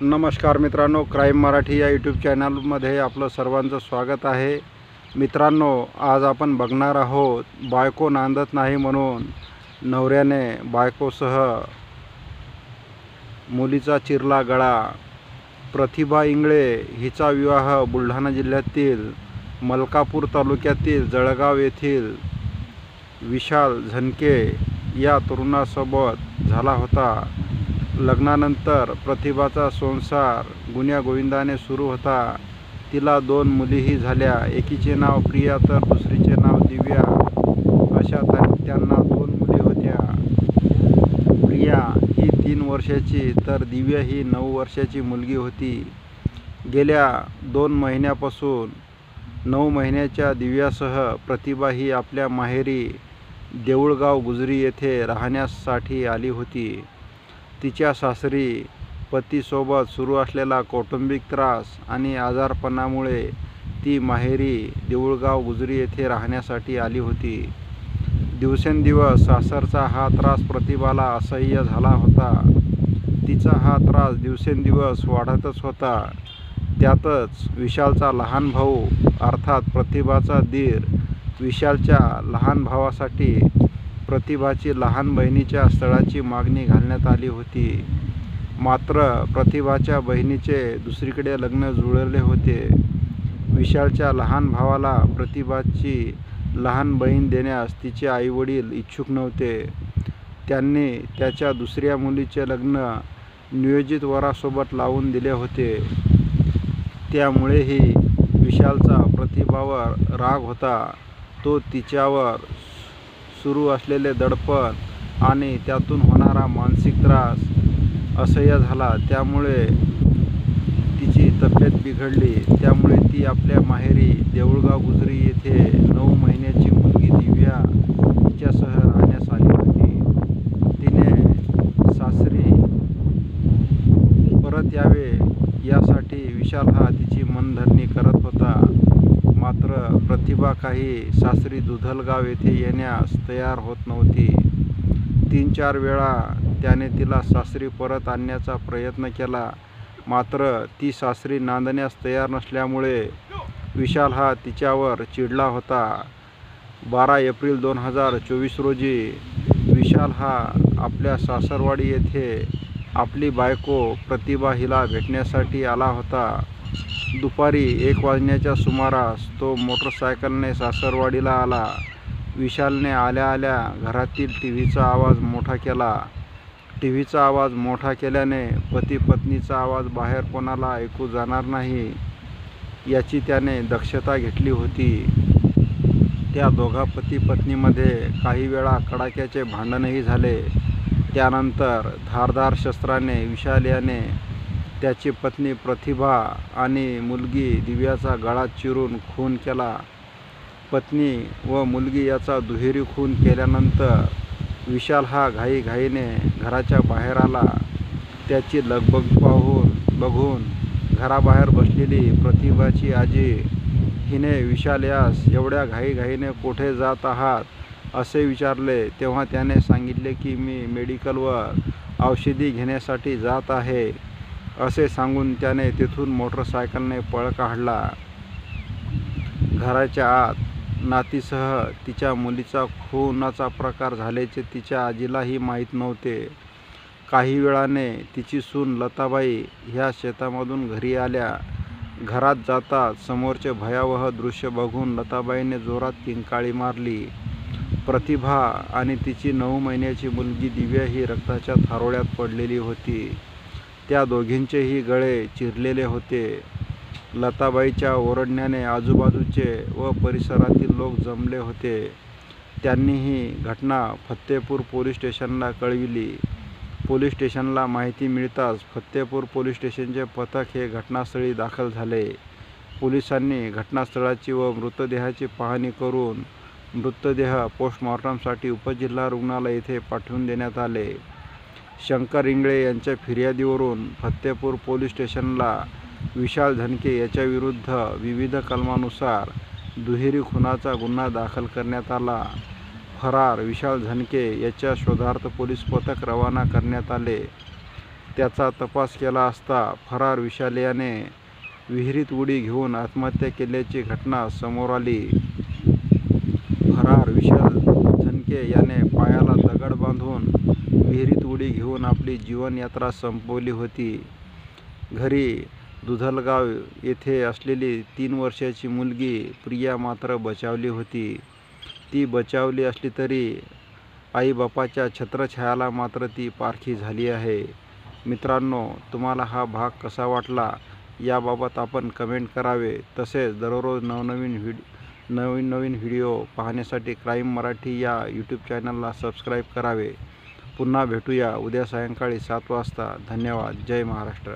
नमस्कार मित्रांनो क्राईम मराठी या यूट्यूब चॅनलमध्ये आपलं सर्वांचं स्वागत आहे. मित्रांनो आज आपण बघणार आहोत बायको नांदत नाही म्हणून नवऱ्याने बायकोसह मुलीचा चिरला गळा. प्रतिभा इंगळे हिचा विवाह बुलढाणा जिल्ह्यातील मलकापूर तालुक्यातील जळगाव येथील विशाल झनके या तरुणासोबत झाला होता. लग्नानंतर प्रतिभाचा संसार गुण्यागोविंदाने सुरू होता. तिला दोन मुलीही झाल्या. एकीचे नाव प्रिया तर दुसरीचे नाव दिव्या. अशा त्यांना दोन मुली होत्या. प्रिया ही तीन वर्षाची तर दिव्या ही नऊ वर्षाची मुलगी होती. गेल्या दोन महिन्यापासून नऊ महिन्याच्या दिव्यासह प्रतिभा ही आपल्या माहेरी देऊळगाव गुजरी येथे राहण्यासाठी आली होती. तिच्या सासरी पतीसोबत सुरू असलेला कौटुंबिक त्रास आणि आजारपणामुळे ती माहेरी देऊळगाव गुजरी येथे राहण्यासाठी आली होती. दिवसेंदिवस सासरचा हा त्रास प्रतिभाला असह्य झाला होता. तिचा हा त्रास दिवसेंदिवस वाढतच होता. त्यातच विशालचा लहान भाऊ अर्थात प्रतिभाचा दीर विशालच्या लहान भावासाठी प्रतिभाची लहान बहिणीच्या स्थळाची मागणी घालण्यात आली होती. मात्र प्रतिभाच्या बहिणीचे दुसरीकडे लग्न जुळले होते. विशालच्या लहान भावाला प्रतिभाची लहान बहीण देण्यास तिचे आईवडील इच्छुक नव्हते. त्यांनी त्याच्या दुसऱ्या मुलीचे लग्न नियोजित वरासोबत लावून दिले होते. त्यामुळेही विशालचा प्रतिभावर राग होता. तो तिच्यावर सुरू असलेले दडपण आणि त्यातून होणारा मानसिक त्रास असह्य झाला. त्यामुळे तिची तब्येत बिघडली. त्यामुळे ती आपल्या माहेरी देऊळगाव गुजरी येथे नऊ महिन्याची मुलगी दिव्या तिच्यासह राहण्यास आली होती तिने सासरी परत यावे यासाठी विशाल हा तिची मनधरणी करत होता मात्र किंवा काही सासरी दुधलगाव येथे येण्यास तयार होत नव्हती. तीन चार वेळा त्याने तिला सासरी परत आणण्याचा प्रयत्न केला. मात्र ती सासरी नांदण्यास तयार नसल्यामुळे विशाल हा तिच्यावर चिडला होता. बारा एप्रिल दोन हजार चोवीस रोजी विशाल हा आपल्या सासरवाडी येथे आपली बायको प्रतिभा हिला भेटण्यासाठी आला होता. दुपारी एक वाजण्याच्या सुमारास तो मोटरसायकलने सासरवाडीला आला. विशालने आल्या आल्या घरातील टी व्हीचा आवाज मोठा केला. टी व्हीचा आवाज मोठा केल्याने पती पत्नीचा आवाज बाहेर कोणाला ऐकू जाणार नाही याची त्याने दक्षता घेतली होती. त्या दोघा पती पत्नीमध्ये काही वेळा कडाक्याचे भांडणही झाले. त्यानंतर धारदार शस्त्राने विशाल याने त्याची पत्नी प्रतिभा आणि मुलगी दिव्याचा गळा चिरून खून केला. पत्नी व मुलगी याचा दुहेरी खून केल्यानंतर विशाल हा घाईघाईने घराच्या बाहेर आला. त्याची लगबग पाहून बघून घराबाहेर बसलेली प्रतिभाची आजी हिने विशाल यास एवढ्या घाईघाईने कुठे जात आहात? असे विचारले. तेव्हा त्याने सांगितले की मी मेडिकलवर औषधी घेण्यासाठी जात आहे. असे सांगून त्याने तिथून मोटरसायकलने पळ काढला. घराच्या आत नातीसह तिच्या मुलीचा खूनाचा प्रकार झाल्याचे तिच्या आजीलाही माहीत नव्हते. काही वेळाने तिची सून लताबाई ह्या शेतामधून घरी आल्या. घरात जाता समोरचे भयावह दृश्य बघून लताबाईने जोरात किंकाळी मारली. प्रतिभा आणि तिची नऊ महिन्याची मुलगी दिव्या ही रक्ताच्या थारोळ्यात पडलेली होती. त्या दोघींचेही गळे चिरलेले होते. लताबाईच्या ओरडण्याने आजूबाजूचे व परिसरातील लोक जमले होते. त्यांनी ही घटना फत्तेपूर पोलीस स्टेशनला कळविली. पोलीस स्टेशनला माहिती मिळताच फत्तेपूर पोलीस स्टेशनचे पथक हे घटनास्थळी दाखल झाले. पोलिसांनी घटनास्थळाची व मृतदेहाची पाहणी करून मृतदेह पोस्टमॉर्टमसाठी उपजिल्हा रुग्णालय येथे पाठवून देण्यात आले. शंकर इंगळे यांच्या फिर्यादीवरून फत्तेपूर पोलीस स्टेशनला विशाल झनके याच्याविरुद्ध विविध कलमानुसार दुहेरी खुनाचा गुन्हा दाखल करण्यात आला. फरार विशाल झनके याच्या शोधार्थ पोलीस पथक रवाना करण्यात आले. त्याचा तपास केला असता फरार विशाल याने विहिरीत उडी घेऊन आत्महत्या केल्याची घटना समोर आली. फरार विशाल झनके याने पायाला दगड बांधून विहिरीत उडी घेऊन आपली जीवनयात्रा संपवली होती. घरी दुधलगाव येथे असलेली तीन वर्षाची मुलगी प्रिया मात्र बचावली होती. ती बचावली असली तरी आईबापाच्या छत्रछायाला मात्र ती पारखी झाली आहे. मित्रांनो तुम्हाला हा भाग कसा वाटला? याबाबत आपण कमेंट करावे. तसेच दररोज नवनवीन व्हिडिओ नवीन नवीन व्हिडिओ पाहण्यासाठी क्राईम मराठी या यूट्यूब चॅनलला सबस्क्राईब करावे. पुन्हा भेटूया उद्या सायंकाळी सात वाजता. धन्यवाद. जय महाराष्ट्र.